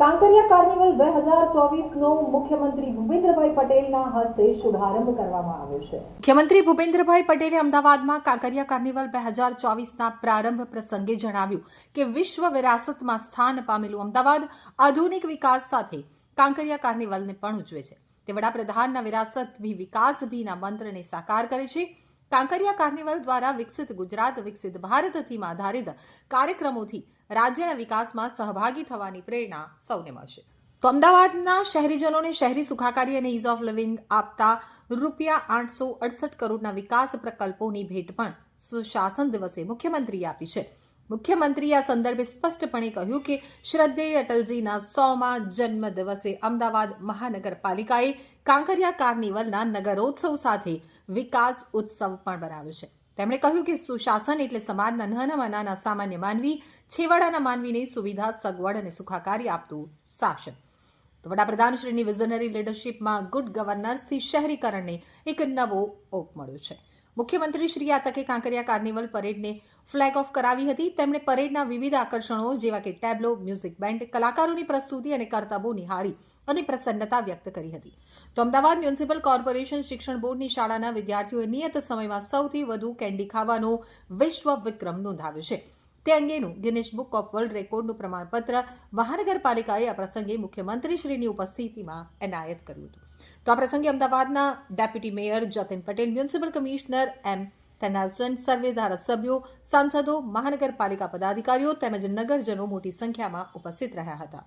Kankaria carnival બે હજાર ચોવીસનો મુખ્યમંત્રી ભૂપેન્દ્રભાઈ પટેલના હસ્તે શુભારંભ કરવામાં આવ્યો છે. મુખ્યમંત્રી ભૂપેન્દ્રભાઈ પટેલે અમદાવાદમાં કાંકરિયા કાર્નિવલ બે હજાર ચોવીસના પ્રારંભ પ્રસંગે જણાવ્યું કે વિશ્વ વિરાસતમાં સ્થાન પામેલું અમદાવાદ આધુનિક વિકાસ સાથે કાંકરિયા કાર્નિવલને પણ ઉજવે છે. તે વડાપ્રધાનના વિરાસત ભી વિકાસ ભીના મંત્રને સાકાર કરે છે. કાંકરિયા કાર્નિવલ દ્વારા વિકસિત ગુજરાત, વિકસિત ભારત થીમ આધારિત કાર્યક્રમોથી રાજ્યના વિકાસમાં સહભાગી થવાની પ્રેરણા સૌને મળશે. તો અમદાવાદના શહેરીજનોને શહેરી સુખાકારી અને ઇઝ ઓફ લિવિંગ આપતા રૂપિયા આઠસો અડસઠ કરોડના વિકાસ પ્રકલ્પોની ભેટ પણ સુશાસન દિવસે મુખ્યમંત્રીએ આપી છે. મુખ્યમંત્રીએ આ સંદર્ભે સ્પષ્ટપણે કહ્યું કે શ્રદ્ધેય અટલજીના સોમાં જન્મ દિવસે અમદાવાદ મહાનગરપાલિકાએ કાંકરિયા કાર્નિવલના નગરોત્સવ સાથે વિકાસ ઉત્સવ પણ બનાવ્યો છે. તેમણે કહ્યું કે સુશાસન એટલે સમાજના નાનામાં નાના સામાન્ય માનવી, છેવાડાના માનવીને સુવિધા, સગવડ અને સુખાકારી આપતું શાસન તો વડાપ્રધાનશ્રીની વિઝનરી લીડરશિપમાં ગુડ ગવર્નન્સથી શહેરીકરણને એક નવો ઓપ મળ્યો છે. મુખ્યમંત્રી શ્રી આ તકે કાંકરિયા કાર્નિવલ પરેડને ફ્લેગ ઓફ કરાવી હતી. તેમણે પરેડના વિવિધ આકર્ષણો જેવા કે ટેબ્લો, મ્યુઝિક બેન્ડ, કલાકારોની પ્રસ્તુતિ અને કરતબો નિહાળી અને પ્રસન્નતા વ્યક્ત કરી હતી. તો અમદાવાદ મ્યુનિસિપલ કોર્પોરેશન શિક્ષણ બોર્ડની શાળાના વિદ્યાર્થીઓએ નિયત સમયમાં સૌથી વધુ કેન્ડી ખાવાનો વિશ્વ વિક્રમ નોંધાવ્યો છે. તે અંગેનું ગિનિશ બુક ઓફ વર્લ્ડ રેકોર્ડનું પ્રમાણપત્ર મહાનગરપાલિકાએ આ પ્રસંગે મુખ્યમંત્રીશ્રીની ઉપસ્થિતિમાં એનાયત કર્યું હતું. તો આ પ્રસંગે અમદાવાદના deputy mayor Jatin Patel, municipal commissioner M Thennarasan સર્વે ધારાસભ્યો સાંસદો મહાનગરપાલિકા પદાધિકારીઓ તેમજ નગરજનો મોટી સંખ્યામાં ઉપસ્થિત રહ્યા હતા.